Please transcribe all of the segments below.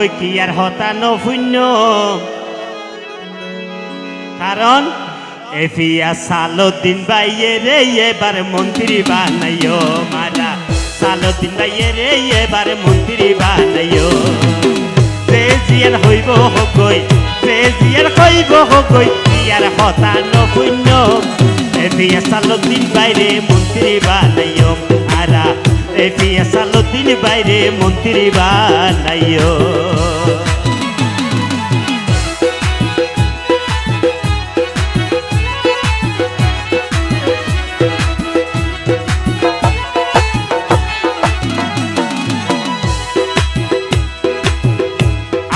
কি আর হতানো শূন্য? কারণ এফিয়া সালুদ্দিন বাইয়ে রে, এবার মন্ত্রী বানাইও মারা। সালুদ্দিন বাইয়ে রে, এবার মন্ত্রী বানাইও। প্রেজিয়ার হইব হকই প্রেজিয়ার হইব হকই, কি আর হতানো শূন্য? এফিয়া সালুদ্দিন বাইরে মন্ত্রী বানাইও আরা এফিয়া সালুদ্দিন বাইরে মন্ত্রী বানাইও।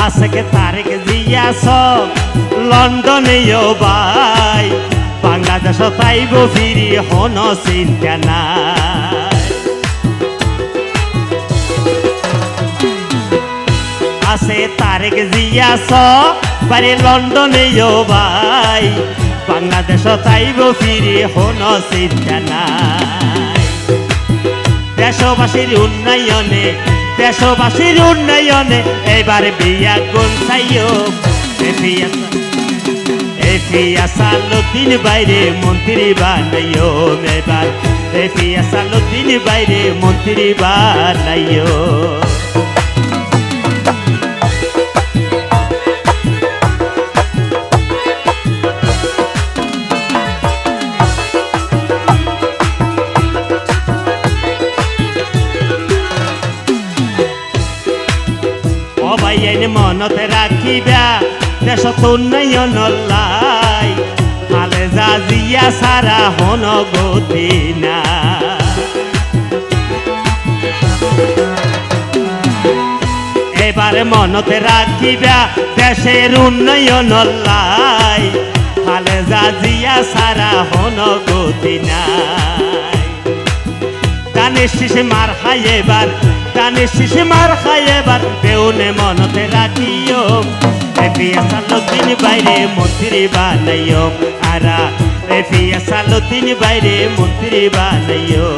আজকে তারেক জিয়াস লন্ডনে বাই। বাংলাদেশ তাইব ফিরি হন চিন্তা নাই আছে তারেক জিয়াস বাড়ি লন্ডনে বাই বাংলাদেশ তাইব ফিরি, হন চিন্তা নাই। দেশবাসীর উন্নয়নে দেশবাসীর উন্নয়নে এবার বিয়া গুণ চাইও। এফিয়া সালুদ্দিন বাইরে মন্ত্রী বানাইও এবার। এফিয়া সালুদ্দিন বাইরে মন্ত্রী বানাইও। এনে মনতে রাখিবা, দেশত উন্নয়ন লাই যা জিয়া সারা হন গতি না এবারে মনতে রাখিবা, দেশের উন্নয়ন লাই হালে জিয়া সারা হন গতি নাই। গানের মার খাই এবার গানের শেষে মার খাই এবার। বেউনে মনতে রাখিও। এফিয়া সালুদ্দিন বাইরে মন্ত্রী বানাইও। আরা এফিয়া সালুদ্দিন বাইরে মন্ত্রী বানাইও।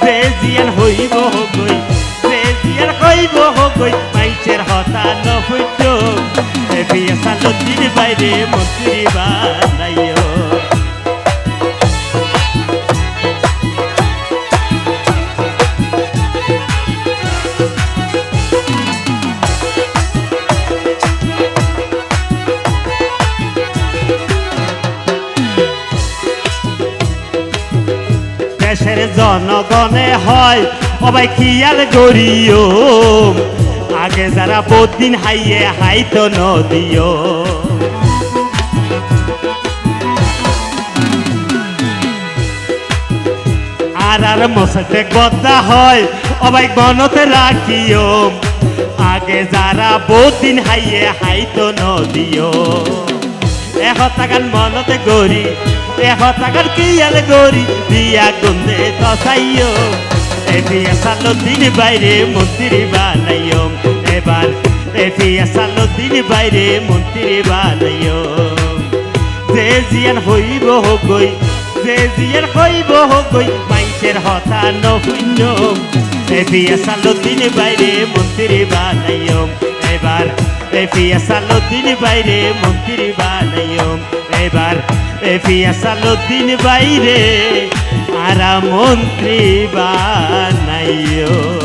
প্রেজিয়ান হইব হগই প্রেজিয়ান হইব হগই, মাইচের হতা নফুজ এফিয়া সালুদ্দিন বাইরে মন্ত্রী বানাইও। দেশের জনগণে হয়। গড়িও। আগে যারা বদিন হাইয়ে আর আর মশাতে গদা হয়। অবাই গণতে রাখিও। আগে যারা বদিন হাইয়ে হাইতো নদিও। টাকার মনতে গড়ি। এশ টাকার কিয়াল গড়ি? দিয়া গন্ধে তসাইও এফিয়া সালুদ্দিন বাইরে মন্ত্রী বানাইও। এবার এফিয়া সালুদ্দিন বাইরে মন্ত্রী বানাইও। যে জিয়ান হইব হগই, যে জিয়ান হইব হগই মাইসের হতা নহুন্য। এফিয়া সালুদ্দিন বাইরে মন্ত্রী বানাইও। এবার এফিয়া সালুদ্দিন বাইরে মন্ত্রী বানাইও। এবার এফিয়া সালুদ্দিন বাইরে আর মন্ত্রী বানাইও।